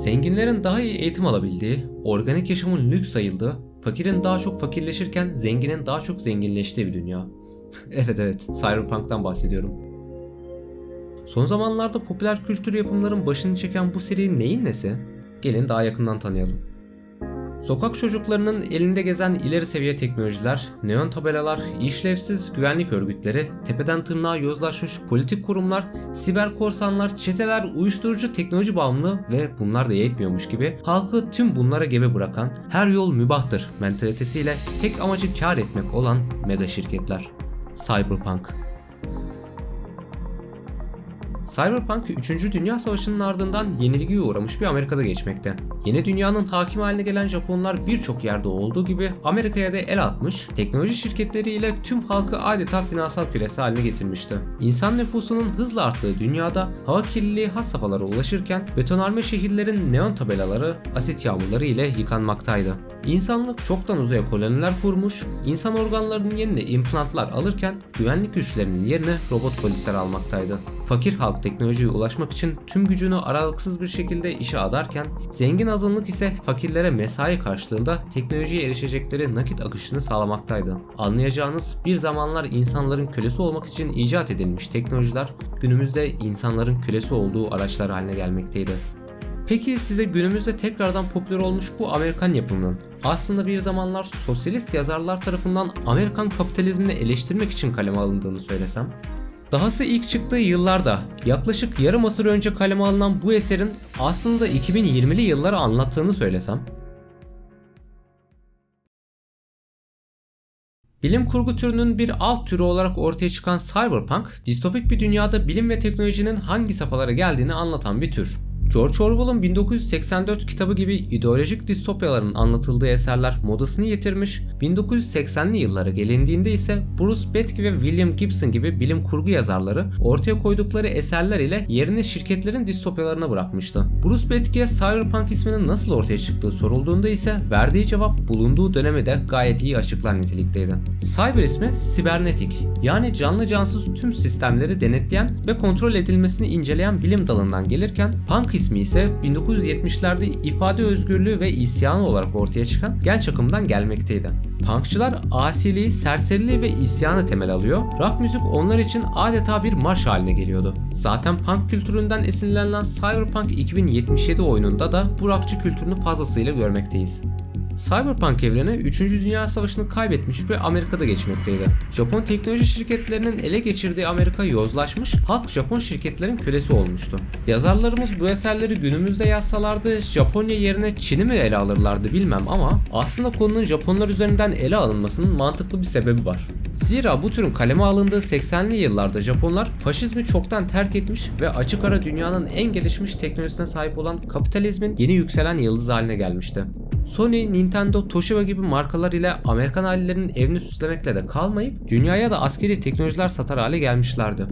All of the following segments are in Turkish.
Zenginlerin daha iyi eğitim alabildiği, organik yaşamın lüks sayıldığı, fakirin daha çok fakirleşirken zenginin daha çok zenginleştiği bir dünya. evet evet, Cyberpunk'tan bahsediyorum. Son zamanlarda popüler kültür yapımların başını çeken bu seri neyin nesi? Gelin daha yakından tanıyalım. Sokak çocuklarının elinde gezen ileri seviye teknolojiler, neon tabelalar, işlevsiz güvenlik örgütleri, tepeden tırnağa yozlaşmış politik kurumlar, siber korsanlar, çeteler, uyuşturucu teknoloji bağımlılığı ve bunlar da yetmiyormuş gibi halkı tüm bunlara gebe bırakan her yol mübahtır mentalitesiyle tek amacı kar etmek olan mega şirketler. Cyberpunk Cyberpunk 3. Dünya Savaşı'nın ardından yenilgiye uğramış bir Amerika'da geçmekte. Yeni dünyanın hakim haline gelen Japonlar birçok yerde olduğu gibi Amerika'ya da el atmış, teknoloji şirketleriyle tüm halkı adeta finansal kölesi haline getirmişti. İnsan nüfusunun hızla arttığı dünyada hava kirliliği has safhalara ulaşırken betonarme şehirlerin neon tabelaları asit yağmurları ile yıkanmaktaydı. İnsanlık çoktan uzaya koloniler kurmuş, insan organlarının yerine implantlar alırken güvenlik güçlerinin yerine robot polisler almaktaydı. Fakir halk teknolojiye ulaşmak için tüm gücünü aralıksız bir şekilde işe adarken, zengin azınlık ise fakirlere mesai karşılığında teknolojiye erişecekleri nakit akışını sağlamaktaydı. Anlayacağınız bir zamanlar insanların kölesi olmak için icat edilmiş teknolojiler günümüzde insanların kölesi olduğu araçlar haline gelmekteydi. Peki size günümüzde tekrardan popüler olmuş bu Amerikan yapımının aslında bir zamanlar sosyalist yazarlar tarafından Amerikan kapitalizmini eleştirmek için kaleme alındığını söylesem? Dahası ilk çıktığı yıllarda yaklaşık yarım asır önce kaleme alınan bu eserin aslında 2020'li yılları anlattığını söylesem? Bilim kurgu türünün bir alt türü olarak ortaya çıkan cyberpunk, distopik bir dünyada bilim ve teknolojinin hangi safhalara geldiğini anlatan bir tür. George Orwell'ın 1984 kitabı gibi ideolojik distopyaların anlatıldığı eserler modasını yitirmiş, 1980'li yıllara gelindiğinde ise Bruce Betke ve William Gibson gibi bilim kurgu yazarları ortaya koydukları eserler ile yerini şirketlerin distopyalarına bırakmıştı. Bruce Betke'ye Cyberpunk isminin nasıl ortaya çıktığı sorulduğunda ise verdiği cevap bulunduğu dönemi de gayet iyi açıklar nitelikteydi. Cyber ismi sibernetik yani canlı cansız tüm sistemleri denetleyen ve kontrol edilmesini inceleyen bilim dalından gelirken punk ismi ise 1970'lerde ifade özgürlüğü ve isyanı olarak ortaya çıkan genç akımdan gelmekteydi. Punkçılar asiliği, serseriliği ve isyanı temel alıyor. Rock müzik onlar için adeta bir marş haline geliyordu. Zaten punk kültüründen esinlenen Cyberpunk 2077 oyununda da bu rockçı kültürünü fazlasıyla görmekteyiz. Cyberpunk evreni 3. Dünya Savaşı'nı kaybetmiş ve Amerika'da geçmekteydi. Japon teknoloji şirketlerinin ele geçirdiği Amerika yozlaşmış, halk Japon şirketlerin kölesi olmuştu. Yazarlarımız bu eserleri günümüzde yazsalardı Japonya yerine Çin'i mi ele alırlardı bilmem ama aslında konunun Japonlar üzerinden ele alınmasının mantıklı bir sebebi var. Zira bu türün kaleme alındığı 80'li yıllarda Japonlar faşizmi çoktan terk etmiş ve açık ara dünyanın en gelişmiş teknolojisine sahip olan kapitalizmin yeni yükselen yıldız haline gelmişti. Sony, Nintendo, Toshiba gibi markalar ile Amerikan ailelerinin evini süslemekle de kalmayıp dünyaya da askeri teknolojiler satar hale gelmişlerdi.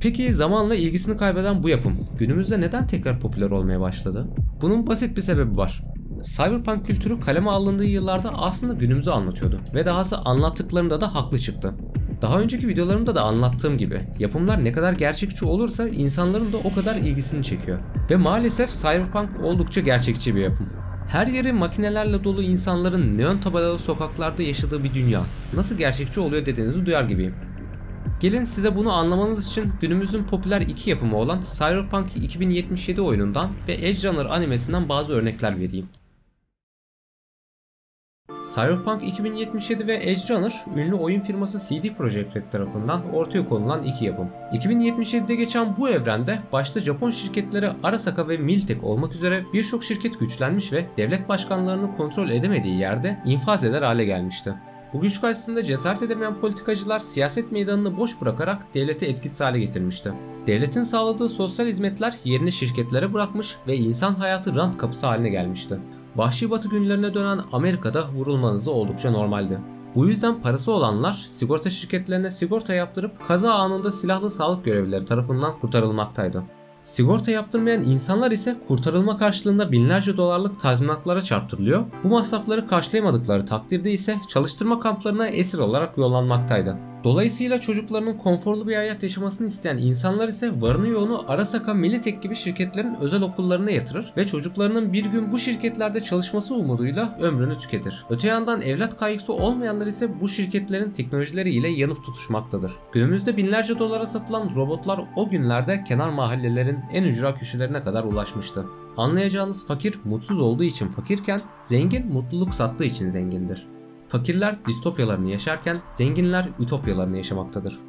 Peki zamanla ilgisini kaybeden bu yapım günümüzde neden tekrar popüler olmaya başladı? Bunun basit bir sebebi var. Cyberpunk kültürü kaleme alındığı yıllarda aslında günümüzü anlatıyordu ve dahası anlattıklarında da haklı çıktı. Daha önceki videolarımda da anlattığım gibi yapımlar ne kadar gerçekçi olursa insanların da o kadar ilgisini çekiyor. Ve maalesef Cyberpunk oldukça gerçekçi bir yapım. Her yeri makinelerle dolu insanların neon tabelalı sokaklarda yaşadığı bir dünya nasıl gerçekçi oluyor dediğinizi duyar gibiyim. Gelin size bunu anlamanız için günümüzün popüler iki yapımı olan Cyberpunk 2077 oyunundan ve Edge Runner animesinden bazı örnekler vereyim. Cyberpunk 2077 ve Edge Runner, ünlü oyun firması CD Projekt Red tarafından ortaya konulan iki yapım. 2077'de geçen bu evrende başta Japon şirketleri Arasaka ve Miltek olmak üzere birçok şirket güçlenmiş ve devlet başkanlarını kontrol edemediği yerde infaz eder hale gelmişti. Bu güç karşısında cesaret edemeyen politikacılar siyaset meydanını boş bırakarak devleti etkisiz hale getirmişti. Devletin sağladığı sosyal hizmetler yerini şirketlere bırakmış ve insan hayatı rant kapısı haline gelmişti. Vahşi batı günlerine dönen Amerika'da vurulmanız da oldukça normaldi. Bu yüzden parası olanlar sigorta şirketlerine sigorta yaptırıp kaza anında silahlı sağlık görevlileri tarafından kurtarılmaktaydı. Sigorta yaptırmayan insanlar ise kurtarılma karşılığında binlerce dolarlık tazminatlara çarptırılıyor. Bu masrafları karşılayamadıkları takdirde ise çalıştırma kamplarına esir olarak yollanmaktaydı. Dolayısıyla çocuklarının konforlu bir hayat yaşamasını isteyen insanlar ise varını yoğunu Arasaka Militek gibi şirketlerin özel okullarına yatırır ve çocuklarının bir gün bu şirketlerde çalışması umuduyla ömrünü tüketir. Öte yandan evlat kaygısı olmayanlar ise bu şirketlerin teknolojileriyle yanıp tutuşmaktadır. Günümüzde binlerce dolara satılan robotlar o günlerde kenar mahallelerin en ücra köşelerine kadar ulaşmıştı. Anlayacağınız fakir mutsuz olduğu için fakirken zengin mutluluk sattığı için zengindir. Fakirler distopyalarını yaşarken zenginler ütopyalarını yaşamaktadır.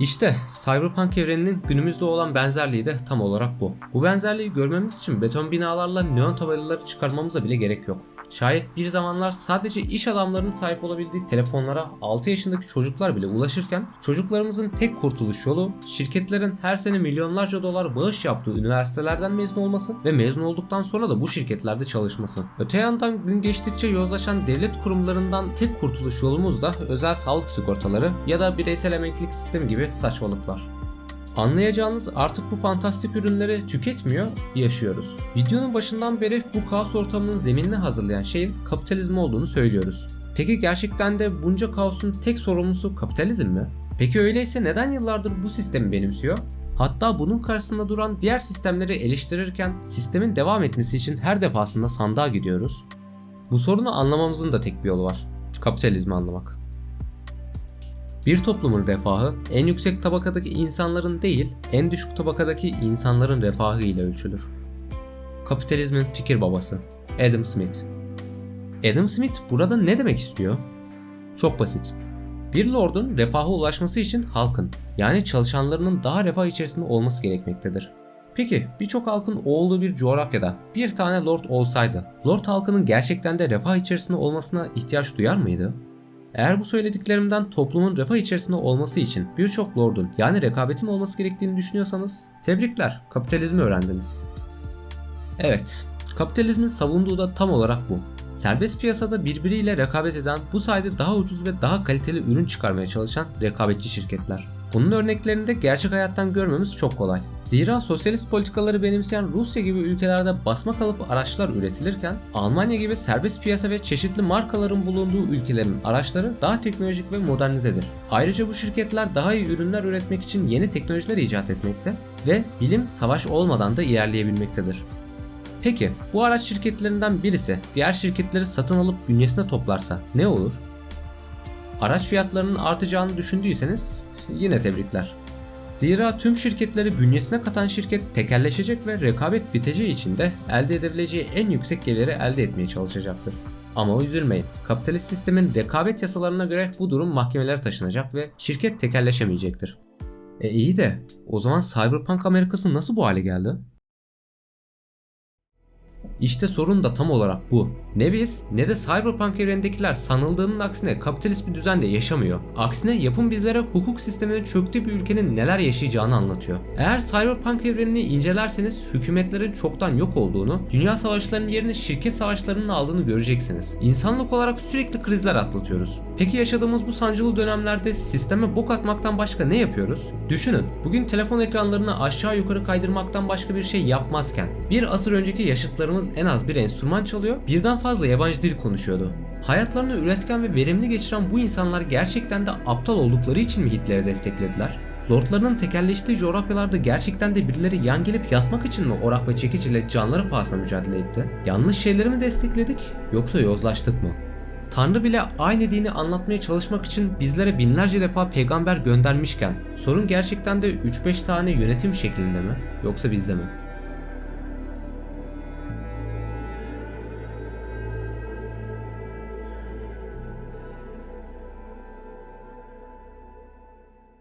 İşte Cyberpunk evreninin günümüzde olan benzerliği de tam olarak bu. Bu benzerliği görmemiz için beton binalarla neon tabelaları çıkarmamıza bile gerek yok. Şayet bir zamanlar sadece iş adamlarının sahip olabildiği telefonlara 6 yaşındaki çocuklar bile ulaşırken çocuklarımızın tek kurtuluş yolu şirketlerin her sene milyonlarca dolar bağış yaptığı üniversitelerden mezun olması ve mezun olduktan sonra da bu şirketlerde çalışması. Öte yandan gün geçtikçe yozlaşan devlet kurumlarından tek kurtuluş yolumuz da özel sağlık sigortaları ya da bireysel emeklilik sistemi gibi saçmalıklar. Anlayacağınız artık bu fantastik ürünleri tüketmiyor, yaşıyoruz. Videonun başından beri bu kaos ortamının zeminini hazırlayan şeyin kapitalizm olduğunu söylüyoruz. Peki gerçekten de bunca kaosun tek sorumlusu kapitalizm mi? Peki öyleyse neden yıllardır bu sistemi benimsiyor? Hatta bunun karşısında duran diğer sistemleri eleştirirken sistemin devam etmesi için her defasında sandığa gidiyoruz. Bu sorunu anlamamızın da tek bir yolu var. Kapitalizmi anlamak. Bir toplumun refahı en yüksek tabakadaki insanların değil, en düşük tabakadaki insanların refahı ile ölçülür. Kapitalizmin fikir babası Adam Smith. Adam Smith burada ne demek istiyor? Çok basit. Bir lordun refaha ulaşması için halkın yani çalışanlarının daha refah içerisinde olması gerekmektedir. Peki birçok halkın olduğu bir coğrafyada bir tane lord olsaydı, lord halkının gerçekten de refah içerisinde olmasına ihtiyaç duyar mıydı? Eğer bu söylediklerimden toplumun refah içerisinde olması için birçok lordun yani rekabetin olması gerektiğini düşünüyorsanız tebrikler kapitalizmi öğrendiniz. Evet, kapitalizmin savunduğu da tam olarak bu. Serbest piyasada birbiriyle rekabet eden, bu sayede daha ucuz ve daha kaliteli ürün çıkarmaya çalışan rekabetçi şirketler. Bunun örneklerini de gerçek hayattan görmemiz çok kolay. Zira sosyalist politikaları benimseyen Rusya gibi ülkelerde basma kalıp araçlar üretilirken Almanya gibi serbest piyasa ve çeşitli markaların bulunduğu ülkelerin araçları daha teknolojik ve modernizedir. Ayrıca bu şirketler daha iyi ürünler üretmek için yeni teknolojiler icat etmekte ve bilim savaş olmadan da ilerleyebilmektedir. Peki bu araç şirketlerinden birisi diğer şirketleri satın alıp bünyesine toplarsa ne olur? Araç fiyatlarının artacağını düşündüyseniz yine tebrikler. Zira tüm şirketleri bünyesine katan şirket tekelleşecek ve rekabet biteceği için de elde edebileceği en yüksek geliri elde etmeye çalışacaktır. Ama üzülmeyin. Kapitalist sistemin rekabet yasalarına göre bu durum mahkemelere taşınacak ve şirket tekelleşemeyecektir. E iyi de o zaman Cyberpunk Amerikası nasıl bu hale geldi? İşte sorun da tam olarak bu. Ne biz ne de Cyberpunk evrendekiler sanıldığının aksine kapitalist bir düzende yaşamıyor. Aksine yapım bizlere hukuk sisteminin çöktüğü bir ülkenin neler yaşayacağını anlatıyor. Eğer Cyberpunk evrenini incelerseniz hükümetlerin çoktan yok olduğunu, dünya savaşlarının yerini şirket savaşlarının aldığını göreceksiniz. İnsanlık olarak sürekli krizler atlatıyoruz. Peki yaşadığımız bu sancılı dönemlerde sisteme bok atmaktan başka ne yapıyoruz? Düşünün, bugün telefon ekranlarını aşağı yukarı kaydırmaktan başka bir şey yapmazken, bir asır önceki yaşıtlarımız en az bir enstrüman çalıyor, birden fazla yabancı dil konuşuyordu. Hayatlarını üretken ve verimli geçiren bu insanlar gerçekten de aptal oldukları için mi Hitler'i desteklediler? Lordlarının tekelleştiği coğrafyalarda gerçekten de birileri yan gelip yatmak için mi orak ve çekiç ile canları pahasına mücadele etti? Yanlış şeyleri mi destekledik yoksa yozlaştık mı? Tanrı bile aynı dini anlatmaya çalışmak için bizlere binlerce defa peygamber göndermişken sorun gerçekten de 3-5 tane yönetim şeklinde mi yoksa bizde mi?